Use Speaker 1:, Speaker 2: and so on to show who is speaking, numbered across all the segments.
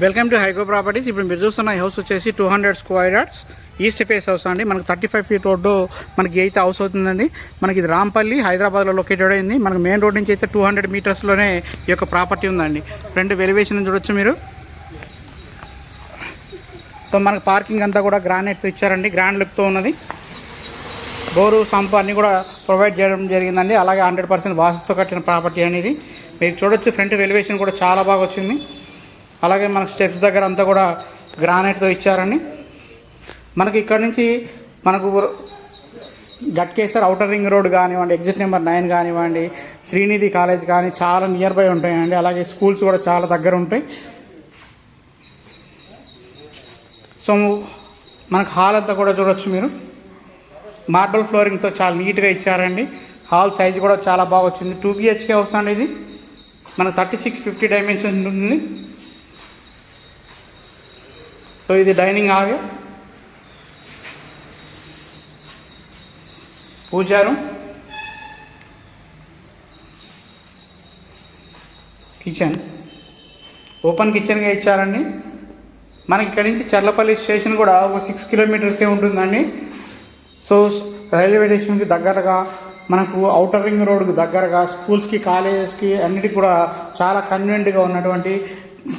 Speaker 1: Welcome to హైకో properties. ఇప్పుడు మీరు చూస్తున్న హౌస్ వచ్చేసి two hundred square yards east face house అండి. మనకు థర్టీ ఫైవ్ ఫీట్ రోడ్డు మనకి అయితే హౌస్ అవుతుందండి. మనకి ఇది రాంపల్లి హైదరాబాద్లో లొకేటెడ్ అయింది. మనకు మెయిన్ రోడ్ నుంచి అయితే టూ హండ్రెడ్ మీటర్స్లోనే ఈ యొక్క ప్రాపర్టీ ఉందండి. ఫ్రంట్ వెలివేషన్ చూడొచ్చు మీరు. సో మనకు పార్కింగ్ అంతా కూడా గ్రానైట్తో ఇచ్చారండి. గ్రాండ్ లుక్తో ఉన్నది. బోరు సంపు అన్నీ కూడా ప్రొవైడ్ చేయడం జరిగిందండి. అలాగే హండ్రెడ్ పర్సెంట్ వాసుతో కట్టిన ప్రాపర్టీ అనేది. మీరు చూడొచ్చు ఫ్రంట్ వెలివేషన్ కూడా చాలా బాగా వచ్చింది. అలాగే మనకు స్టెప్స్ దగ్గర అంతా కూడా గ్రానైట్తో ఇచ్చారండి. మనకి ఇక్కడ నుంచి మనకు గట్కేశ్వర్ అవుటర్ రింగ్ రోడ్ కానివ్వండి ఎగ్జిట్ నెంబర్ నైన్ కానివ్వండి శ్రీనిధి కాలేజ్ కానీ చాలా నియర్ బై ఉంటాయండి. అలాగే స్కూల్స్ కూడా చాలా దగ్గర ఉంటాయి. సో మనకు హాల్ అంతా కూడా చూడొచ్చు మీరు. మార్బల్ ఫ్లోరింగ్తో చాలా నీట్గా ఇచ్చారండి. హాల్ సైజ్ కూడా చాలా బాగా వచ్చింది. టూ బిహెచ్కే వస్తుంది ఇది. మనకు థర్టీ సిక్స్ ఫిఫ్టీ డైమెన్షన్స్ ఉంటుంది. సో ఇది డైనింగ్ ఆగే. పూజారు. కిచెన్ ఓపెన్ కిచెన్గా ఇచ్చారండి. మనకి ఇక్కడి నుంచి చర్లపల్లి స్టేషన్ కూడా ఒక సిక్స్ కిలోమీటర్సే ఉంటుందండి. సో రైల్వే స్టేషన్కి దగ్గరగా మనకు అవుటర్ రింగ్ రోడ్కి దగ్గరగా స్కూల్స్కి కాలేజెస్కి అన్నిటికి కూడా చాలా కన్వీనెంట్గా ఉన్నటువంటి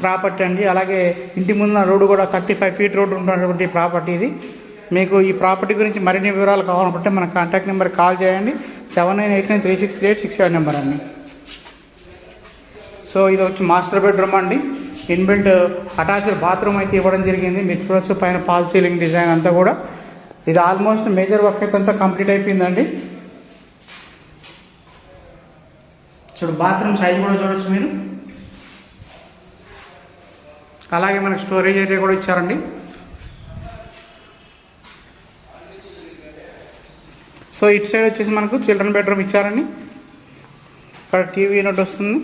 Speaker 1: ప్రాపర్టీ అండి. అలాగే ఇంటి ముందున్న రోడ్డు కూడా థర్టీ ఫైవ్ ఫీట్ రోడ్డు ఉన్నటువంటి ప్రాపర్టీ ఇది. మీకు ఈ ప్రాపర్టీ గురించి మరిన్ని వివరాలు కావాలనుకుంటే మన కాంటాక్ట్ నెంబర్ కాల్ చేయండి. Seven nine eight nine three six eight six seven number అండి. సో ఇది వచ్చి మాస్టర్ బెడ్రూమ్ అండి. ఇన్బిల్ట్ అటాచ్డ్ బాత్రూమ్ అయితే ఇవ్వడం జరిగింది. మీరు చూడొచ్చు పైన పాల్ సీలింగ్ డిజైన్ అంతా కూడా. ఇది ఆల్మోస్ట్ మేజర్ వర్క్ అయితే అంతా కంప్లీట్ అయిపోయిందండి. చూడు బాత్రూమ్ సైజ్ కూడా చూడొచ్చు మీరు. అలాగే మనకు స్టోరేజ్ ఏరియా కూడా ఇచ్చారండి. సో ఇటు సైడ్ వచ్చేసి మనకు చిల్డ్రన్ బెడ్రూమ్ ఇచ్చారండి. ఇక్కడ టీవీ యూనిట్ వస్తుంది.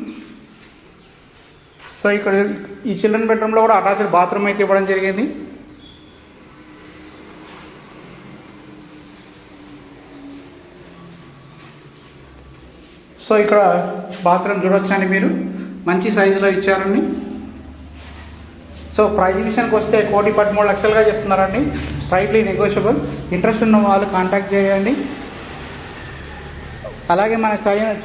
Speaker 1: సో ఇక్కడ ఈ చిల్డ్రన్ బెడ్రూమ్లో కూడా అటాచ్డ్ బాత్రూమ్ అయితే ఇవ్వడం జరిగింది. సో ఇక్కడ బాత్రూమ్ చూడొచ్చండి మీరు. మంచి సైజులో ఇచ్చారండి. సో ప్రైజ్ విషయానికి వస్తే కోటి పదమూడు లక్షలుగా చెప్తున్నారండి. స్ట్రైట్లీ నెగోషియబుల్ ఇంట్రెస్ట్ ఉన్న వాళ్ళు కాంటాక్ట్ చేయండి. అలాగే మన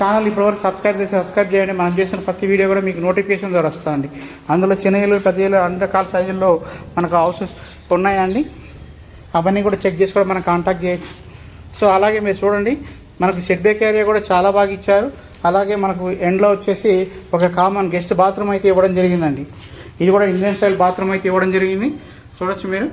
Speaker 1: ఛానల్ ఇప్పటివరకు సబ్స్క్రైబ్ చేసి సబ్స్క్రైబ్ చేయండి. మనం చేసిన ప్రతి వీడియో కూడా మీకు నోటిఫికేషన్ ద్వారా వస్తుందండి అందులో చిన్నలు పెద్దలు అన్ని రకాల సైజుల్లో మనకు హౌసెస్ ఉన్నాయండి. అవన్నీ కూడా చెక్ చేసి కూడా మనం కాంటాక్ట్ చేయొచ్చు. సో అలాగే మీరు చూడండి మనకు షెడ్ బేక్ ఏరియా కూడా చాలా బాగా ఇచ్చారు. అలాగే మనకు ఎండ్లో వచ్చేసి ఒక కామన్ గెస్ట్ బాత్రూమ్ అయితే ఇవ్వడం జరిగిందండి. ఇది కూడా ఇండియన్ స్టైల్ బాత్రూమ్ అయితే ఇవ్వడం జరిగింది. చూడొచ్చు మీరు.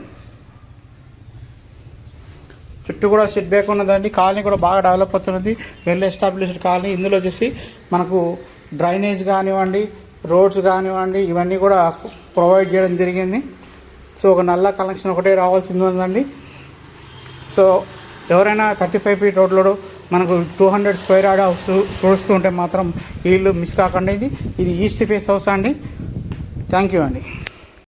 Speaker 1: చుట్టూ కూడా సెట్ బ్యాక్ ఉన్నదండి. కాలనీ కూడా బాగా డెవలప్ అవుతున్నది. Well established colony. ఇందులో వచ్చేసి మనకు డ్రైనేజ్ కానివ్వండి రోడ్స్ కానివ్వండి ఇవన్నీ కూడా ప్రొవైడ్ చేయడం జరిగింది. సో ఒక నల్ల కనెక్షన్ ఒకటే రావాల్సింది ఉందండి. సో ఎవరైనా థర్టీ ఫైవ్ ఫీట్ రోడ్లో మనకు two hundred square yard house చూస్తుంటే మాత్రం వీళ్ళు మిస్ కాకండి ఇది. ఇది ఈస్ట్ ఫేస్ హౌస్ అండి. థ్యాంక్ యూ అండి.